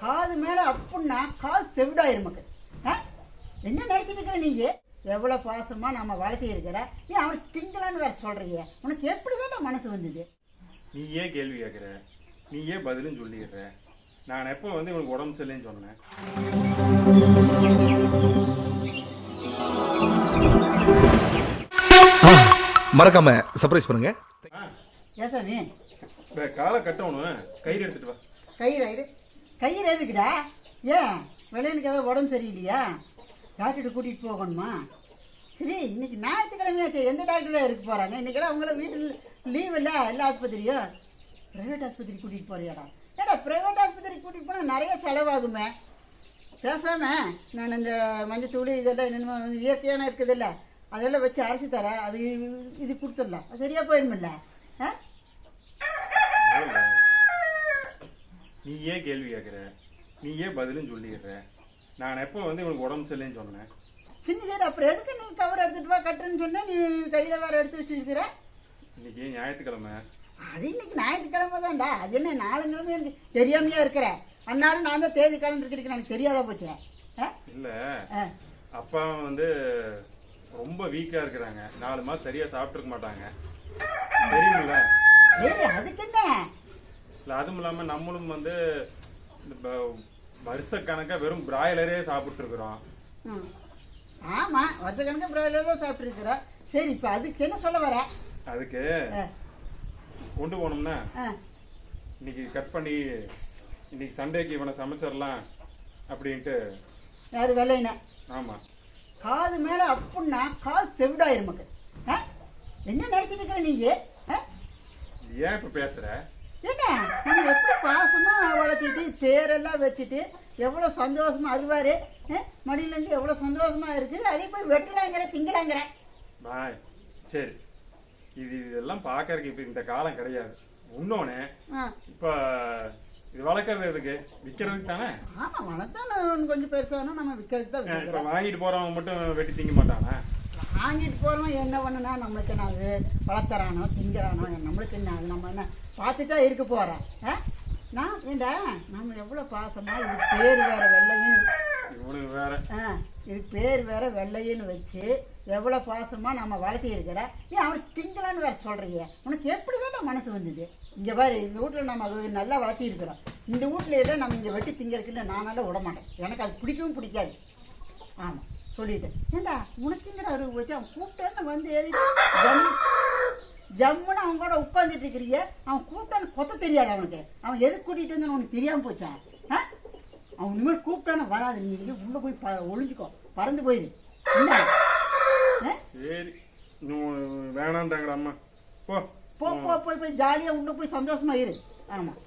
காது மேல அப்புன்னா காது செவிடாயிரும் மக்கள். ஆ? என்ன நினைச்சிட்டு இருக்கிற நீங்க? எவ்வளவு பாசமா நம்ம வளர்த்தி இருக்கிற? நீ அவனை திங்கலான்னு வேற சொல்றீங்க? உனக்கு எப்படிதான் மனசு வந்தது? நீ ஏன் கேள்வி கேட்குற? நீ ஏன் பதிலும் சொல்லிடுற? நான் எப்போ வந்து இவனுக்கு உடம்பு சரியில்லைன்னு சொன்னேன்? மறக்காம சர்ப்ரைஸ் பண்ணுங்க. ஆ. ஏசாமி இந்த காலை கட்டணும் கயிறு எடுத்துட்டு வா. கயிறு கையில் கயிறு எதுக்குடா? ஏன்? விளையனுக்கு ஏதாவது உடம்பு சரியில்லையா? டாக்டர்கிட்ட கூட்டிகிட்டு போகணுமா? சரி இன்னைக்கு ஞாயிற்றுக்கிழமையாச்சு எந்த டாக்டர் இருக்க போகிறாங்க இன்றைக்கெல்லாம் அவங்கள வீட்டில் லீவ் இல்லை எல்லா ஆஸ்பத்திரியும். ப்ரைவேட் ஆஸ்பத்திரி கூட்டிகிட்டு போகிறியாடா ஏடா ப்ரைவேட் ஆஸ்பத்திரி கூட்டிகிட்டு போனால் நிறைய செலவாகுமே. பேசாம நான் இந்த மஞ்சத்தூள் இதெல்லாம் என்னென்ன இயற்கையான இருக்குதுல்ல அதெல்லாம் வச்சு அரைச்சி தரேன். அது இது கொடுத்துடலாம். அது சரியாக போயிருமில்ல? ஆ இல்ல. நீ ஏன் கேள்வி கேட்குற. நீ ஏன் பதிலும் சொல்லிடுற. நான் எப்போ வந்து இவனுக்கு உடம்பு சரியில்லைன்னு சொன்னேன்? சின்ன சைடு அப்புறம் எதுக்கு நீ கவர் எடுத்துட்டு வா கட்டுறேன்னு சொன்னா நீ கையில வேற எடுத்து வச்சிருக்கிற? இன்னைக்கு ஞாயிற்றுக்கிழமை? அது இன்னைக்கு ஞாயிற்றுக்கிழமை தான்டா. அது என்ன நாலுங்கிழமை எனக்கு தெரியாமையா இருக்கிற? அன்னாலும் நான் தான் தேதி கலந்துருக்கிறதுக்கு எனக்கு தெரியாதா போச்சு? இல்லை. அப்பா வந்து ரொம்ப வீக்காக இருக்கிறாங்க. நாலு மாதம் சரியாக சாப்பிட்ருக்க மாட்டாங்க தெரியுமில்ல ஏய் அதுக்கு என்ன இல்லை அதுவும் இல்லாமல் நம்மளும் வந்து இந்த ப- வருஷக்கணக்காக வெறும் பிராய்லரே சாப்பிட்ருக்குறோம் ம். ஆமா வருஷக்கணக்கு பிராய்லர் தான் சாப்பிட்டுருக்குற. சரி இப்போ அதுக்கு என்ன சொல்ல வர? அதுக்கு கொண்டு போனோம்னா. இன்னைக்கு கட் பண்ணி இன்னைக்கு சண்டேக்கு இவனை சமைச்சிடலாம் அப்படின்ட்டு. யாரு வெள்ளையின ஆமாம் காது மேல அப்புன்னா காது செவிடாயிரும் மக்கள்? என்ன நினைச்சிட்டு இருக்கிற நீங்க ஆ? ஏன் இப்போ பேசுகிற என்ன? நம்ம எப்படி பாசமா வளர்த்திட்டு பேரெல்லாம் வச்சுட்டு எவ்வளோ சந்தோஷமா அதுவாரு மடியிலேருந்து எவ்வளோ சந்தோஷமா இருக்குது? அதே போய் வெட்டலாங்கிற திங்கலாங்கிற பாய் சரி. இது இதெல்லாம் பார்க்கறதுக்கு இப்போ இந்த காலம் கிடையாது. இன்னொன்று இப்போ இது வளர்க்குறது எதுக்கு? விற்கிறதுக்கு தானே? ஆமாம் வளர்த்தான் கொஞ்சம் பெருசானா நம்ம விற்கிறதுக்கு தான் வாங்கிட்டு போகிறவன் மட்டும் வெட்டி திங்க மாட்டானா? வாங்கிட்டு போகிறவன் என்ன பண்ணுனா நம்மளுக்கு அது? வளர்த்துறானோ திங்கிறானோ நம்மளுக்கு என்ன நம்ம என்ன பார்த்துட்டா இருக்க போகிறேன் ஆ? நான் ஏண்டா நம்ம எவ்வளோ பாசமா இது பேர் வேற வெள்ளையும் வேற. ஆ இது பேர் வேற வெள்ளையன்னு வச்சு எவ்வளோ பாசமா நம்ம வளர்த்தி இருக்கிற? நீ அவனை திங்கலான்னு வேற சொல்றீங்க உனக்கு எப்படி தான் மனசு வந்தது? இங்க பாரு இந்த வீட்டில் நம்ம நல்லா வளர்த்தி இருக்கிறோம். இந்த வீட்டில் எல்லாம் நம்ம இங்கே வெட்டி திங்கறதுக்குன்னு நானால விட மாட்டேன். எனக்கு அது பிடிக்கவும் பிடிக்காது. ஆமாம் சொல்லிட்டேன். ஏண்டா உனக்குங்கிற வச்சு அவன் கூப்பிட்டான்னு வந்து ஏறி ஜம் ஜம்முன்னு அவன் கூட உட்காந்துட்டு இருக்கிறிய. அவன் கூப்பிட்டான்னு கொத்த தெரியாது அவனுக்கு. அவன் எதுக்கு கூட்டிகிட்டு வந்து உனக்கு தெரியாமல் போச்சான் ஆ? அவன் இனிமேல் கூப்பிட்டானே வராது. நீ இங்கே உள்ளே போய் ப ஒளிஞ்சுக்கோ. பறந்து போயிரு? சரி. இன்னும் வேணான்ட்டாங்கடா அம்மா. போ. போ போ போய் போய் ஜாலியாக உள்ளே போய் சந்தோஷமா இரு. ஆமாம்